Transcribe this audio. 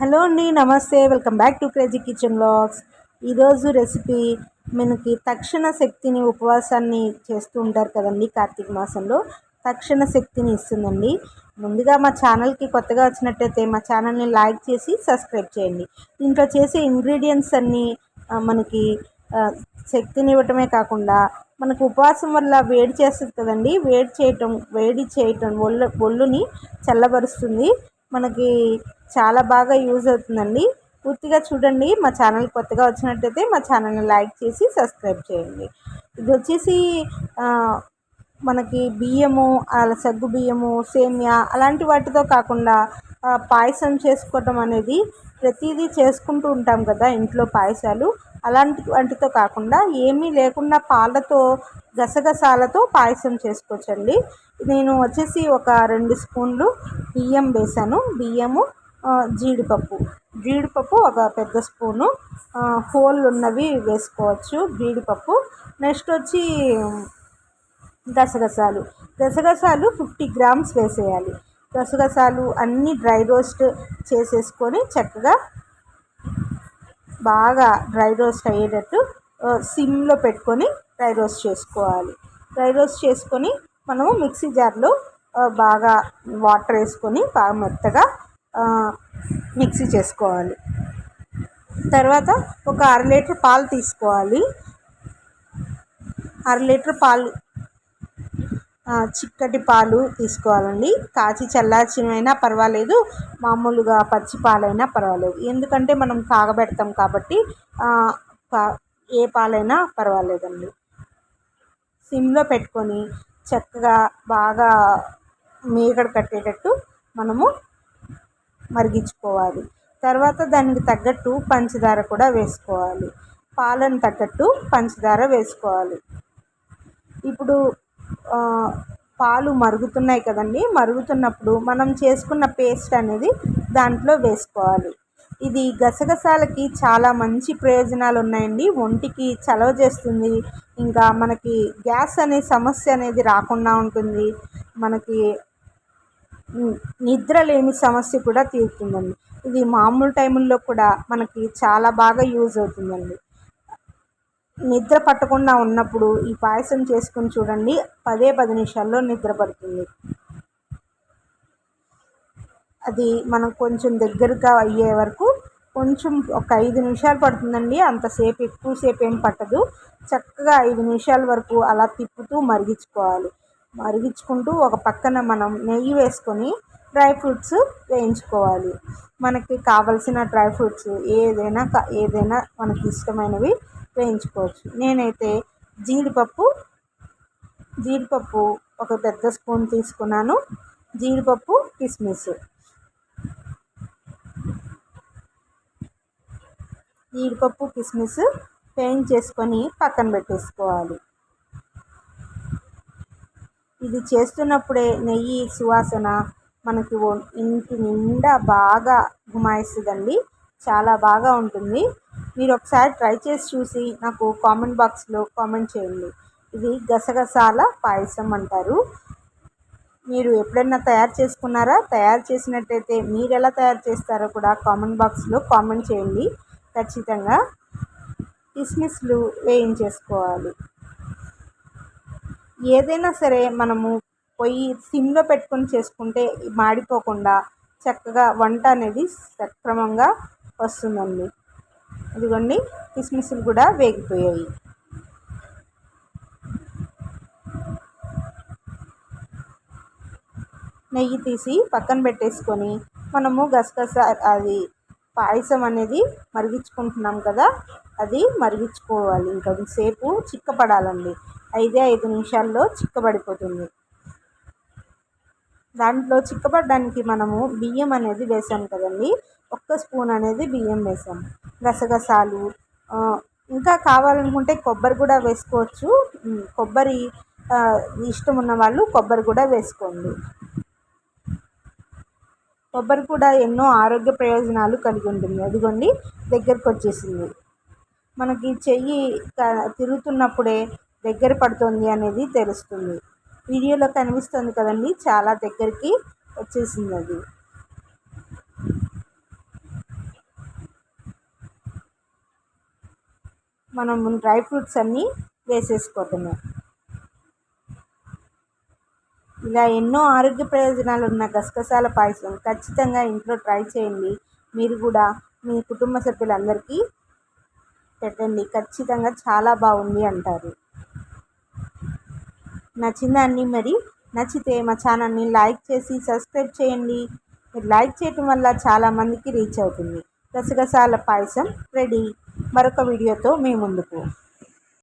Hello అండి నమస్తే. Welcome back to crazy kitchen blogs ఈరోజు రెసిపీ మనకి తక్షణ శక్తిని ఉపవాసాన్ని చేస్తూ ఉంటారు కదండి కార్తీక మాసంలో. తక్షణ శక్తిని ఇస్తుందండి. ముందుగా మా ఛానల్కి కొత్తగా వచ్చినట్టయితే మా ఛానల్ని లైక్ చేసి సబ్స్క్రైబ్ చేయండి. దీంట్లో చేసే ఇంగ్రీడియంట్స్ అన్నీ మనకి శక్తిని ఇవ్వటమే కాకుండా మనకు ఉపవాసం వల్ల వేడి చేస్తుంది కదండి. వేడి చేయటం వేడి చేయటం ఒళ్ళు ఒళ్ళుని చల్లబరుస్తుంది. మనకి చాలా బాగా యూజ్ అవుతుందండి. పూర్తిగా చూడండి. మా ఛానల్ కొత్తగా వచ్చినట్టయితే మా ఛానల్ని లైక్ చేసి సబ్స్క్రైబ్ చేయండి. ఇది వచ్చేసి మనకి బియ్యము అలా సగ్గు బియ్యము సేమియా అలాంటి వాటితో కాకుండా పాయసం చేసుకోవటం అనేది ప్రతిదీ చేసుకుంటూ ఉంటాం కదా ఇంట్లో పాయసాలు. అలాంటి వాటితో కాకుండా ఏమీ లేకుండా పాలతో గసగసాలతో పాయసం చేసుకోవచ్చండి. నేను వచ్చేసి ఒక రెండు స్పూన్లు బియ్యం వేసాను బియ్యము జీడిపప్పు. జీడిపప్పు ఒక పెద్ద స్పూను. హోల్ ఉన్నవి వేసుకోవచ్చు జీడిపప్పు. నెక్స్ట్ వచ్చి గసగసాలు. గసగసాలు ఫిఫ్టీ గ్రామ్స్ వేసేయాలి. గసగసాలు అన్నీ డ్రై రోస్ట్ చేసేసుకొని చక్కగా బాగా డ్రై రోస్ట్ అయ్యేటట్టు సిమ్లో పెట్టుకొని డ్రై రోస్ట్ చేసుకోవాలి. డ్రై రోస్ట్ చేసుకొని మనము మిక్సీ జార్లో బాగా వాటర్ వేసుకొని బాగా మెత్తగా మిక్సీ చేసుకోవాలి. తర్వాత ఒక అర లీటర్ పాలు తీసుకోవాలి. అర లీటర్ పాలు చిక్కటి పాలు తీసుకోవాలండి. కాచి చల్లార్చినైనా పర్వాలేదు మామూలుగా పచ్చి పాలైనా పర్వాలేదు. ఎందుకంటే మనం కాగబెడతాం కాబట్టి పా- ఏ పాలైనా పర్వాలేదండి. సిమ్లో పెట్టుకొని చక్కగా బాగా మీగడ కట్టేటట్టు మనము మరిగించుకోవాలి. తర్వాత దానికి తగ్గట్టు పంచదార కూడా వేసుకోవాలి. పాలను తగ్గట్టు పంచదార వేసుకోవాలి. ఇప్పుడు పాలు మరుగుతున్నాయి కదండి. మరుగుతున్నప్పుడు మనం చేసుకున్న పేస్ట్ అనేది దాంట్లో వేసుకోవాలి. ఇది గసగసాలకి చాలా మంచి ప్రయోజనాలు ఉన్నాయండి. ఒంటికి చలవ చేస్తుంది. ఇంకా మనకి గ్యాస్ అనే సమస్య అనేది రాకుండా ఉంటుంది. మనకి నిద్ర లేని సమస్య కూడా తీరుతుందండి. ఇది మామూలు టైముల్లో కూడా మనకి చాలా బాగా యూజ్ అవుతుందండి. నిద్ర పట్టకుండా ఉన్నప్పుడు ఈ పాయసం చేసుకుని చూడండి. పదే పది నిమిషాల్లో నిద్ర పడుతుంది. అది మనం కొంచెం దగ్గరగా అయ్యే వరకు కొంచెం ఒక ఐదు నిమిషాలు పడుతుందండి. అంతసేపు ఎక్కువసేపు ఏం పట్టదు. చక్కగా ఐదు నిమిషాల వరకు అలా తిప్పుతూ మరిగించుకోవాలి. మరిగించుకుంటూ ఒక పక్కన మనం నెయ్యి వేసుకొని డ్రై ఫ్రూట్స్ వేయించుకోవాలి. మనకి కావలసిన డ్రై ఫ్రూట్స్ ఏదైనా ఏదైనా మనకి ఇష్టమైనవి వేయించుకోవచ్చు నేనైతే జీడిపప్పు జీడిపప్పు ఒక పెద్ద స్పూన్ తీసుకున్నాను. జీడిపప్పు కిస్మిస్. జీడిపప్పు కిస్మిస్ వేయించేసుకొని పక్కన పెట్టేసుకోవాలి. ఇది చేస్తున్నప్పుడే నెయ్యి సువాసన మనకి ఇంటి నిండా బాగా గుమాయిస్తుందండి. చాలా బాగా ఉంటుంది. మీరు ఒకసారి ట్రై చేసి చూసి నాకు కామెంట్ బాక్స్లో కామెంట్ చేయండి. ఇది గసగసాల పాయసం అంటారు. మీరు ఎప్పుడైనా తయారు చేసుకున్నారా? తయారు చేసినట్టయితే మీరు ఎలా తయారు చేస్తారో కూడా కామెంట్ బాక్స్లో కామెంట్ చేయండి. ఖచ్చితంగా కిస్మిస్లు వేయించేసుకోవాలి. ఏదైనా సరే మనము పొయ్యి సిమ్లో పెట్టుకొని చేసుకుంటే మాడిపోకుండా చక్కగా వంట అనేది సక్రమంగా వస్తుందండి. ఇదిగోండి కిస్మిస్లు కూడా వేగిపోయాయి. నెయ్యి తీసి పక్కన పెట్టేసుకొని మనము గసగస అది పాయసం అనేది మరిగించుకుంటున్నాం కదా అది మరిగించుకోవాలి. ఇంకా సేపు చిక్కపడాలండి. ఐదే ఐదు నిమిషాల్లో చిక్కబడిపోతుంది. దాంట్లో చిక్కబడడానికి మనము బియ్యం అనేది వేసాం కదండి. ఒక్క స్పూన్ అనేది బియ్యం వేసాం. గసగసాలు ఇంకా కావాలనుకుంటే కొబ్బరి కూడా వేసుకోవచ్చు. కొబ్బరి ఇష్టం ఉన్న వాళ్ళు కొబ్బరి కూడా వేసుకోండి. కొబ్బరి కూడా ఎన్నో ఆరోగ్య ప్రయోజనాలు కలిగి ఉంటుంది. అదిగోండి దగ్గరకు వచ్చేసింది. మనకి చెయ్యి తిరుగుతున్నప్పుడే దగ్గర పడుతుంది అనేది తెలుస్తుంది. వీడియోలో కనిపిస్తుంది కదండి చాలా దగ్గరికి వచ్చేసింది అది. మనం డ్రై ఫ్రూట్స్ అన్నీ వేసేసుకోవటమే. ఇలా ఎన్నో ఆరోగ్య ప్రయోజనాలు ఉన్న గసగసాల పాయసం ఖచ్చితంగా ఇంట్లో ట్రై చేయండి. మీరు కూడా మీ కుటుంబ సభ్యులందరికీ పెట్టండి. ఖచ్చితంగా చాలా బాగుంది అంటారు. నచ్చిందాన్ని మరి? నచ్చితే మా ఛానల్ని లైక్ చేసి సబ్స్క్రైబ్ చేయండి. మీరు లైక్ చేయటం వల్ల చాలామందికి రీచ్ అవుతుంది. గసగసాల పాయసం రెడీ. మరొక వీడియోతో మీ ముందుకు.